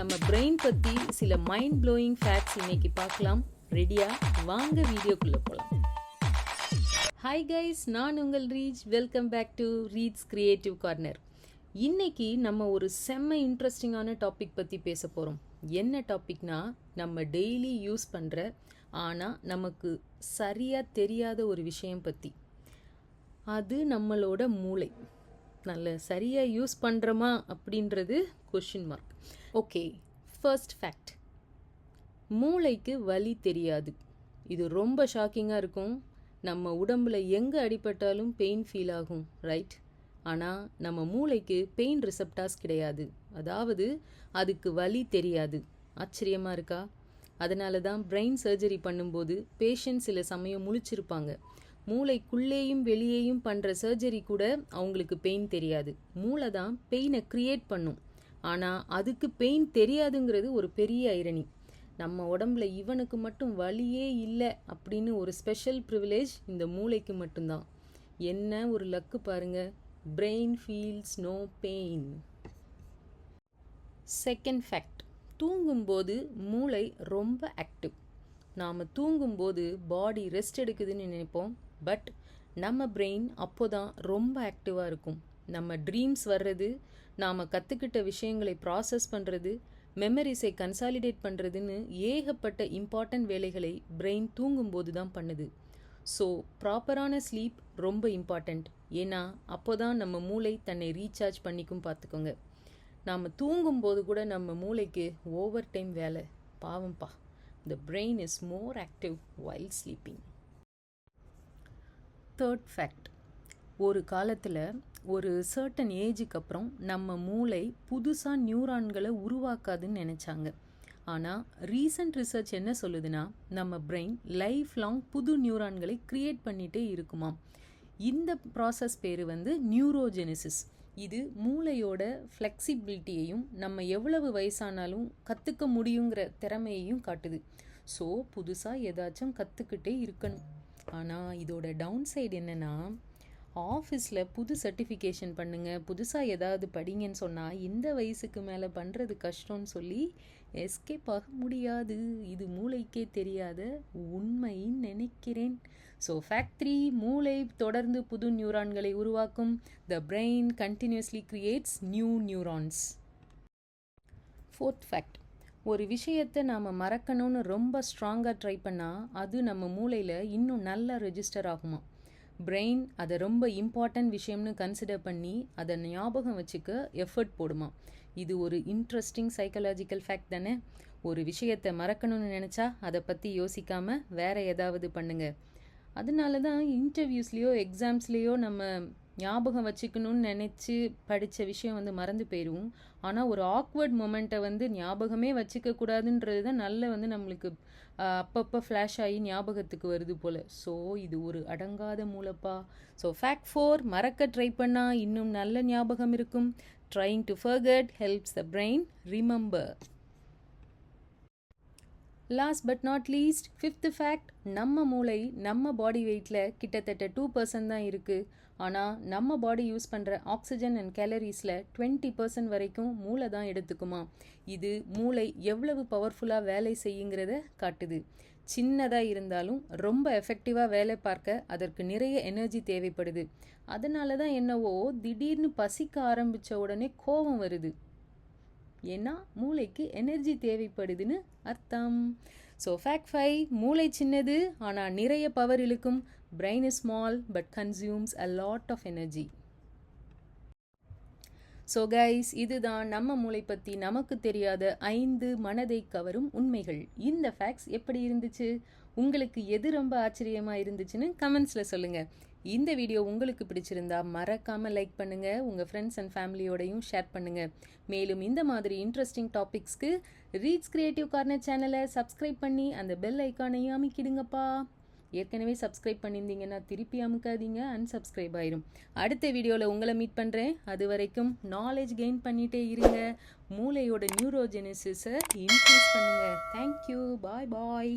நம்ம பிரெயின் பற்றி சில மைண்ட் ப்ளோயிங் ஃபேக்ட்ஸ் இன்னைக்கு பார்க்கலாம். ரெடியா வாங்க வீடியோக்குள்ளே போகலாம் ஹாய் கைஸ் நான் உங்கள் Reech. Welcome back to Reet's creative corner இன்னைக்கு நம்ம ஒரு செம்ம இன்ட்ரெஸ்டிங்கான டாபிக் பற்றி பேச போகிறோம் என்ன டாபிக்னா நம்ம டெய்லி யூஸ் பண்ணுற ஆனால் நமக்கு சரியாக தெரியாத ஒரு விஷயம் பற்றி அது நம்மளோட மூளை. நல்ல சரியாக யூஸ் பண்ணுறோமா அப்படின்றது question mark okay first fact மூளைக்கு வலி தெரியாது. இது ரொம்ப ஷாக்கிங்காக இருக்கும். நம்ம உடம்புல எங்கே அடிபட்டாலும் பெயின் ஃபீல் ஆகும் ரைட் ஆனால் நம்ம மூளைக்கு பெயின் ரிசப்டாஸ் கிடையாது. அதாவது அதுக்கு வலி தெரியாது. ஆச்சரியமாக இருக்கா? அதனால தான் பிரெயின் சர்ஜரி பண்ணும்போது பேஷண்ட் சில சமயம் முழிச்சிருப்பாங்க. மூளைக்குள்ளேயும் வெளியேயும் பண்ணுற சர்ஜரி கூட அவங்களுக்கு பெயின் தெரியாது. மூளை தான் பெயினை க்ரியேட் பண்ணும். ஆனால் அதுக்கு பெயின் தெரியாதுங்கிறது ஒரு பெரிய ஐரணி நம்ம உடம்புல இவனுக்கு மட்டும் வலியே இல்லை அப்படின்னு ஒரு ஸ்பெஷல் ப்ரிவிலேஜ் இந்த மூளைக்கு மட்டும்தான். என்ன ஒரு லக்கு பாருங்க. Brain feels no pain second fact தூங்கும்போது மூளை ரொம்ப ஆக்டிவ் நாம் தூங்கும்போது பாடி ரெஸ்ட் எடுக்குதுன்னு நினைப்போம். பட் நம்ம பிரெயின் அப்போ தான் ரொம்ப ஆக்டிவாக இருக்கும். நம்ம ட்ரீம்ஸ் வர்றது நாம் கற்றுக்கிட்ட விஷயங்களை ப்ராசஸ் பண்ணுறது மெமரிஸை கன்சாலிடேட் பண்ணுறதுன்னு ஏகப்பட்ட இம்பார்ட்டன்ட் வேலைகளை பிரெயின் தூங்கும்போது தான் பண்ணுது. ஸோ ப்ராப்பரான ஸ்லீப் ரொம்ப இம்பார்ட்டண்ட் ஏன்னா அப்போ தான் நம்ம மூளை தன்னை ரீசார்ஜ் பண்ணிக்கும் பார்த்துக்கோங்க. நாம் தூங்கும்போது கூட நம்ம மூளைக்கு ஓவர் டைம் வேலை. பாவம்ப்பா. The brain is more active while sleeping third fact ஒரு காலத்தில் ஒரு சர்டன் ஏஜுக்கு அப்புறம் நம்ம மூளை புதுசாக நியூரான்களை உருவாக்காதுன்னு நினச்சாங்க. ஆனால் ரீசன்ட் ரிசர்ச் என்ன சொல்லுதுன்னா நம்ம பிரெயின் லைஃப் லாங் புது நியூரான்களை க்ரியேட் பண்ணிகிட்டே இருக்குமாம். இந்த ப்ராசஸ் பேர் வந்து நியூரோஜெனிசிஸ் இது மூளையோட ஃப்ளெக்சிபிலிட்டியையும் நம்ம எவ்வளவு வயசானாலும் கற்றுக்க முடியுங்கிற திறமையையும் காட்டுது. ஸோ புதுசாக ஏதாச்சும் கற்றுக்கிட்டே இருக்கணும். ஆனால் இதோட டவுன் சைடு என்னென்னா ஆஃபீஸில் புது சர்டிஃபிகேஷன் பண்ணுங்கள் புதுசாக ஏதாவது படிங்கன்னு சொன்னால் இந்த வயசுக்கு மேலே பண்ணுறது கஷ்டம்னு சொல்லி எஸ்கேப் ஆக முடியாது. இது மூளைக்கே தெரியாத உண்மைன்னு நினைக்கிறேன். ஸோ ஃபேக்ட்ரி மூளை தொடர்ந்து புது நியூரான்களை உருவாக்கும். The brain continuously creates new neurons fourth fact ஒரு விஷயத்தை நாம் மறக்கணும்னு ரொம்ப ஸ்ட்ராங்காக ட்ரை பண்ணால் அது நம்ம மூளையில் இன்னும் நல்லா ரெஜிஸ்டர் ஆகுமா? பிரெயின் அதை ரொம்ப இம்பார்ட்டன்ட் விஷயம்னு கன்சிடர் பண்ணி அதை ஞாபகம் வச்சுக்க எஃபர்ட் போடுமா? இது ஒரு இன்ட்ரெஸ்டிங் சைக்கலாஜிக்கல் ஃபேக்ட் தானே? ஒரு விஷயத்தை மறக்கணும்னு நினச்சா அதை பற்றி யோசிக்காமல் வேறு ஏதாவது பண்ணுங்கள் அதனால தான் இன்டர்வியூஸ்லேயோ எக்ஸாம்ஸ்லேயோ நம்ம ஞாபகம் வச்சுக்கணும்னு நினச்சி படித்த விஷயம் வந்து மறந்து போயிடுவோம் ஆனால் ஒரு ஆக்வர்ட் மூமெண்ட்டை வந்து ஞாபகமே வச்சுக்கக்கூடாதுன்றது தான் நல்ல வந்து நம்மளுக்கு அப்பப்போ ஃப்ளாஷ் ஆகி ஞாபகத்துக்கு வருது போல். ஸோ இது ஒரு அடங்காத மூலப்பா ஸோ ஃபேக்ட் ஃபோர் மறக்க ட்ரை பண்ணால் இன்னும் நல்ல ஞாபகம் இருக்கும். Trying to forget helps the brain remember last but not least fifth fact நம்ம மூளை நம்ம பாடி வெயிட்டில் கிட்டத்தட்ட டூ பர்சன்ட் தான் இருக்குது ஆனால் நம்ம பாடி யூஸ் பண்ணுற ஆக்சிஜன் அண்ட் கேலரிஸில் டுவெண்ட்டி பர்சன்ட் வரைக்கும் மூளை தான் எடுத்துக்குமா. இது மூளை எவ்வளவு பவர்ஃபுல்லாக வேலை செய்யுங்கிறத காட்டுது. சின்னதாக இருந்தாலும் ரொம்ப எஃபெக்டிவாக வேலை பார்க்க அதற்கு நிறைய எனர்ஜி தேவைப்படுது. அதனால தான் என்னவோ திடீர்னு பசிக்க ஆரம்பித்த உடனே கோபம் வருது. ஏன்னா மூளைக்கு எனர்ஜி தேவைப்படுதுன்னு அர்த்தம். ஸோ ஃபேக்ட் ஃபைவ் மூளை சின்னது ஆனால் நிறைய பவர் இழுக்கும். Brain is small but consumes a lot of energy so guys இதுதான் நம்ம மூளை பற்றி நமக்கு தெரியாத ஐந்து மனதை கவரும் உண்மைகள். இந்த ஃபேக்ஸ் எப்படி இருந்துச்சு? உங்களுக்கு எது ரொம்ப ஆச்சரியமாக இருந்துச்சுன்னு கமெண்ட்ஸில் சொல்லுங்கள் இந்த வீடியோ உங்களுக்கு பிடிச்சிருந்தா மறக்காமல் லைக் பண்ணுங்கள் உங்கள் ஃப்ரெண்ட்ஸ் அண்ட் ஃபேமிலியோடையும் ஷேர் பண்ணுங்கள் மேலும் இந்த மாதிரி இன்ட்ரெஸ்டிங் டாபிக்ஸ்க்கு ரீட்ஸ் கிரியேட்டிவ் கார்னர் சேனலை சப்ஸ்கிரைப் பண்ணி அந்த பெல் ஐக்கானையும் அமைக்கிடுங்கப்பா. ஏற்கனவே சப்ஸ்கிரைப் பண்ணியிருந்தீங்கன்னா திருப்பி அமுக்காதீங்க அன்சப்ஸ்கிரைப் ஆயிரும். அடுத்த வீடியோவில் உங்களை மீட் பண்ணுறேன் அது வரைக்கும் நாலேஜ் கெயின் பண்ணிகிட்டே இருங்க. மூளையோட நியூரோஜெனிசிஸை இன்க்ரீஸ் பண்ணுங்கள் தேங்க்யூ பாய் பாய்